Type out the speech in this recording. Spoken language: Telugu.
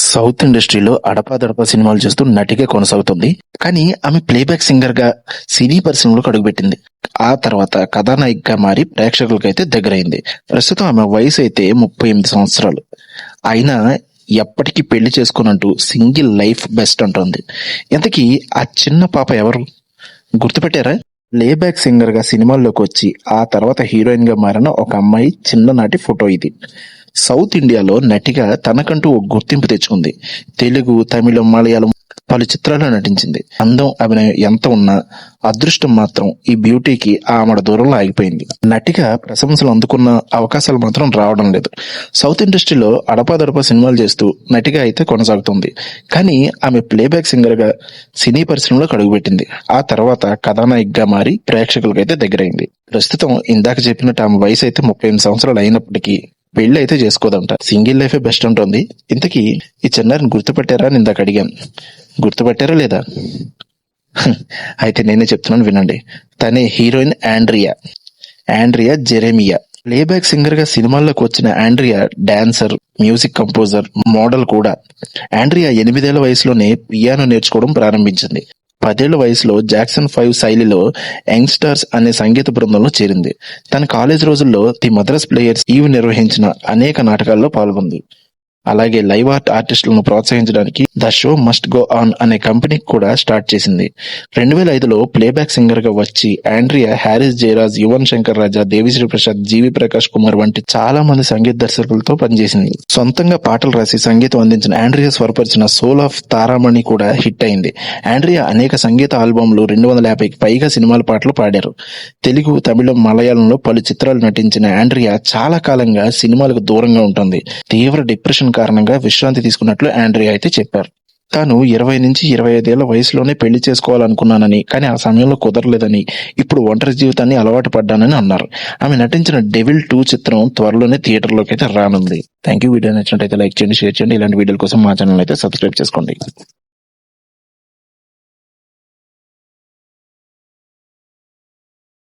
సౌత్ ఇండస్ట్రీలో అడపాదడపా సినిమాలు చేస్తూ నటిగా కొనసాగుతుంది. కానీ ఆమె ప్లేబ్యాక్ సింగర్గా సినీ పరిశ్రమలోకి అడుగుపెట్టింది. ఆ తర్వాత కథానాయికగా మారి ప్రేక్షకులకైతే దగ్గరైంది. ప్రస్తుతం ఆమె వయసు అయితే ముప్పై ఎనిమిది సంవత్సరాలు. అయినా ఎప్పటికీ పెళ్ళి చేసుకున్నట్టు సింగిల్ లైఫ్ బెస్ట్ అంటోంది. ఇంతకీ ఆ చిన్న పాప ఎవరు? గుర్తుపెట్టారా? ప్లేబ్యాక్ సింగర్గా సినిమాల్లోకి వచ్చి ఆ తర్వాత హీరోయిన్గా మారిన ఒక అమ్మాయి చిన్ననాటి ఫోటో ఇది. సౌత్ ఇండియాలో నటిగా తనకంటూ ఒక గుర్తింపు తెచ్చుకుంది. తెలుగు తమిళం మలయాళం పలు చిత్రాల్లో నటించింది. అందం అభినయం ఎంత ఉన్నా అదృష్టం మాత్రం ఈ బ్యూటీకి ఆమెడ దూరంలో ఆగిపోయింది. నటిగా ప్రశంసలు అందుకున్న అవకాశాలు మాత్రం రావడం లేదు. సౌత్ ఇండస్ట్రీలో అడపాదడపా సినిమాలు చేస్తూ నటిగా అయితే కొనసాగుతుంది. కానీ ఆమె ప్లేబ్యాక్ సింగర్గా సినీ పరిశ్రమలోకి అడుగుపెట్టింది. ఆ తర్వాత కథానాయికగా మారి ప్రేక్షకులకైతే దగ్గరైంది. ప్రస్తుతం ఇందాక చెప్పినట్టు ఆమె వయసు అయితే ముప్పై ఎనిమిది సంవత్సరాలు అయినప్పటికీ పెళ్ళి అయితే చేసుకోదంట. సింగిల్ లైఫే బెస్ట్ ఉంటుంది ఇంతకీ ఈ చిన్నారిని గుర్తుపట్టారా అని ఇందాక అడిగాను గుర్తుపట్టారా లేదా? అయితే నేనే చెప్తున్నాను వినండి. తనే heroine Andrea. Andrea Jeremiah. Playback సింగర్గా సినిమాల్లోకి వచ్చిన Andrea dancer music composer model కూడా. ఆండ్రియా ఎనిమిదేళ్ళ వయసులోనే పియానో నేర్చుకోవడం ప్రారంభించింది. పదేళ్ళ వయసులో జాక్సన్ ఫైవ్ శైలిలో యంగ్స్టర్స్ అనే సంగీత బృందంలో చేరింది. తన కాలేజ్ రోజుల్లో ది మద్రాస్ ప్లేయర్స్ ఈవ్ నిర్వహించిన అనేక నాటకాల్లో పాల్గొంది. అలాగే లైవ్ ఆర్ట్ ఆర్టిస్టులను ప్రోత్సహించడానికి the show must go on అనే కంపెనీ కూడా స్టార్ట్ చేసింది. రెండు వేల ఐదులో ప్లేబ్యాక్ సింగర్గా వచ్చి Andrea Harris Jayaraj Yuvan Shankar Raja Devi Sri Prasad G V Prakash Kumar వంటి చాలా మంది సంగీత దర్శకులతో పనిచేసింది. సొంతంగా పాటలు రాసి సంగీతం అందించిన ఆండ్రియా స్వరపరిచిన సోల్ ఆఫ్ తారామణి కూడా హిట్ అయింది. ఆండ్రియా అనేక సంగీత ఆల్బమ్లు రెండు వందల యాభైకి పైగా సినిమాల పాటలు పాడారు. తెలుగు తమిళం మలయాళంలో పలు చిత్రాలు నటించిన ఆండ్రియా చాలా కాలంగా సినిమాలకు దూరంగా ఉంటుంది. తీవ్ర డిప్రెషన్ కారణంగా విశ్రాంతి తీసుకున్నట్లు ఆండ్రియా అయితే చెప్పారు. తాను ఇరవై నుంచి ఇరవై ఐదేళ్ళ వయసులోనే పెళ్ళి చేసుకోవాలనుకున్నానని కానీ ఆ సమయంలో కుదరలేదని ఇప్పుడు ఒంటరి జీవితాన్ని అలవాటు పడ్డానని అన్నారు. ఆమె నటించిన డెవిల్ టూ చిత్రం త్వరలోనే థియేటర్లోకి అయితే రానుంది. థ్యాంక్ యూ వీడియో నచ్చినట్టయితే లైక్ చేయండి షేర్ చేయండి. ఇలాంటి వీడియోల కోసం మా ఛానల్ అయితే సబ్స్క్రైబ్ చేసుకోండి.